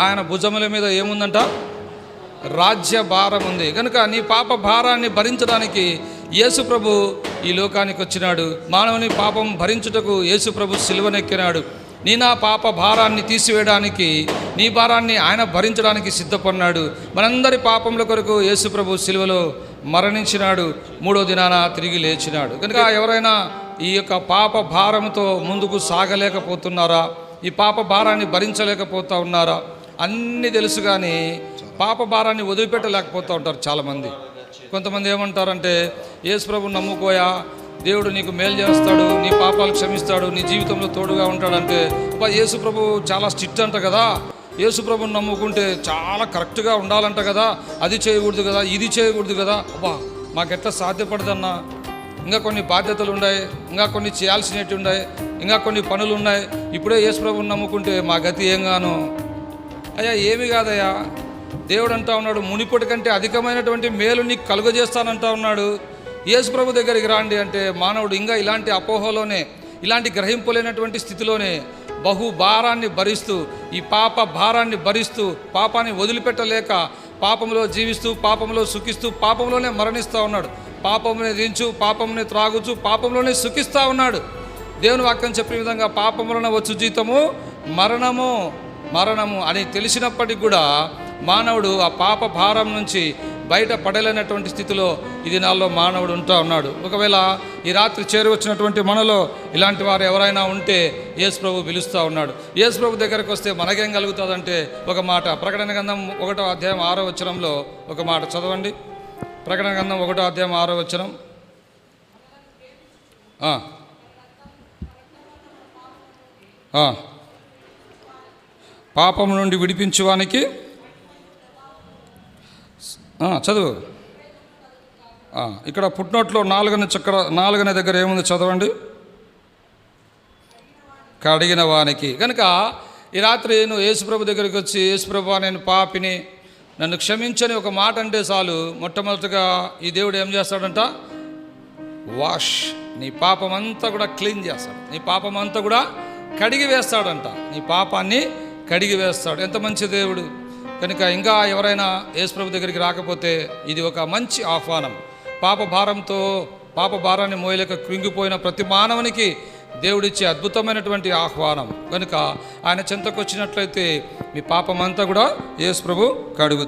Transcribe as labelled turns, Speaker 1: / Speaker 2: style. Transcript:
Speaker 1: ఆయన భుజముల మీద ఏముందంట? రాజ్య భారం ఉంది. కనుక నీ పాప భారాన్ని భరించడానికి యేసు ప్రభు ఈ లోకానికి వచ్చినాడు. మానవుని పాపం భరించుటకు యేసు ప్రభు సిలువనెక్కినాడు. నీ నా పాప భారాన్ని తీసివేయడానికి నీ భారాన్ని ఆయన భరించడానికి సిద్ధపడినాడు. మనందరి పాపముల కొరకు యేసు ప్రభు సిలువలో మరణించినాడు. మూడో దినాన తిరిగి లేచినాడు. కనుక ఎవరైనా ఈ యొక్క పాప భారంతో ముందుకు సాగలేకపోతున్నారా? ఈ పాప భారాన్ని భరించలేకపోతా ఉన్నారా? అన్నీ తెలుసు కానీ పాప భారాన్ని వదిలిపెట్టలేకపోతూ ఉంటారు చాలామంది. కొంతమంది ఏమంటారంటే యేసు ప్రభు నమ్ముకోయా దేవుడు నీకు మేలు చేస్తాడు నీ పాపాలు క్షమిస్తాడు నీ జీవితంలో తోడుగా ఉంటాడంటే అబ్బా యేసు ప్రభు చాలా స్ట్రిక్ట్ అంట కదా. యేసు ప్రభుని నమ్ముకుంటే చాలా కరెక్ట్గా ఉండాలంట కదా. అది చేయకూడదు కదా ఇది చేయకూడదు కదా. అబ్బా మాకెట్లా సాధ్యపడదన్నా? ఇంకా కొన్ని బాధ్యతలు ఉన్నాయి ఇంకా కొన్ని చేయాల్సినవి ఉన్నాయి ఇంకా కొన్ని పనులు ఉన్నాయి. ఇప్పుడే యేసు ప్రభుని నమ్ముకుంటే మా గతి ఏం గాను? అయ్యా ఏమి కాదయ్యా? దేవుడు అంటా ఉన్నాడు. మునిపటి కంటే అధికమైనటువంటి మేలు నీకు కలుగజేస్తానంటా ఉన్నాడు. యేసు ప్రభు దగ్గరికి రాండి అంటే మానవుడు ఇంకా ఇలాంటి అపోహలోనే ఇలాంటి గ్రహింపలేనటువంటి స్థితిలోనే బహు భారాన్ని భరిస్తూ ఈ పాప భారాన్ని భరిస్తూ పాపాన్ని వదిలిపెట్టలేక పాపంలో జీవిస్తూ పాపంలో సుఖిస్తూ పాపంలోనే మరణిస్తూ ఉన్నాడు. పాపమునే దించు పాపమునే త్రాగుచు పాపంలోనే సుఖిస్తూ ఉన్నాడు. దేవుని వాక్యం చెప్పిన విధంగా పాపములన వచ్చు జీతము మరణము. మరణము అని తెలిసినప్పటికి కూడా మానవుడు ఆ పాప భారం నుంచి బయట పడలేనటువంటి స్థితిలో ఇది నాలో మానవుడు ఉంటా ఉన్నాడు. ఒకవేళ ఈ రాత్రి చేరువచ్చినటువంటి మనలో ఇలాంటి వారు ఎవరైనా ఉంటే యేసు ప్రభు పిలుస్తూ ఉన్నాడు. యేసు ప్రభు దగ్గరకు వస్తే మనకేం కలుగుతుందంటే ఒక మాట. ప్రకటన గంధం ఒకటో అధ్యాయం ఆరో వచ్చరంలో ఒక మాట చదవండి. ప్రకటన గంధం ఒకటో అధ్యాయం ఆరో వచనం. ఆ. పాపం నుండి విడిపించువానికి? చదువు. ఇక్కడ పుట్టినోట్లో నాలుగనే చక్ర నాలుగనే దగ్గర ఏముంది చదవండి? కడిగిన వానికి. కనుక ఈ రాత్రి నువ్వు యేసుప్రభు దగ్గరికి వచ్చి యేసుప్రభు నేను పాపిని నన్ను క్షమించని ఒక మాట అంటే చాలు. మొట్టమొదటిగా ఈ దేవుడు ఏం చేస్తాడంట? వాష్. నీ పాపం అంతా కూడా క్లీన్ చేస్తాడు. నీ పాపం అంతా కూడా కడిగి వేస్తాడంట. నీ పాపాన్ని కడిగి వేస్తాడు. ఎంత మంచి దేవుడు. కనుక ఇంకా ఎవరైనా యేసుప్రభు దగ్గరికి రాకపోతే ఇది ఒక మంచి ఆహ్వానం. పాప భారంతో పాప భారాన్ని మోయలేక కృంగిపోయిన ప్రతి మానవునికి దేవుడిచ్చే అద్భుతమైనటువంటి ఆహ్వానం. కనుక ఆయన చెంతకు వచ్చినట్లయితే మీ పాపం అంతా కూడా యేసు ప్రభు కడుగు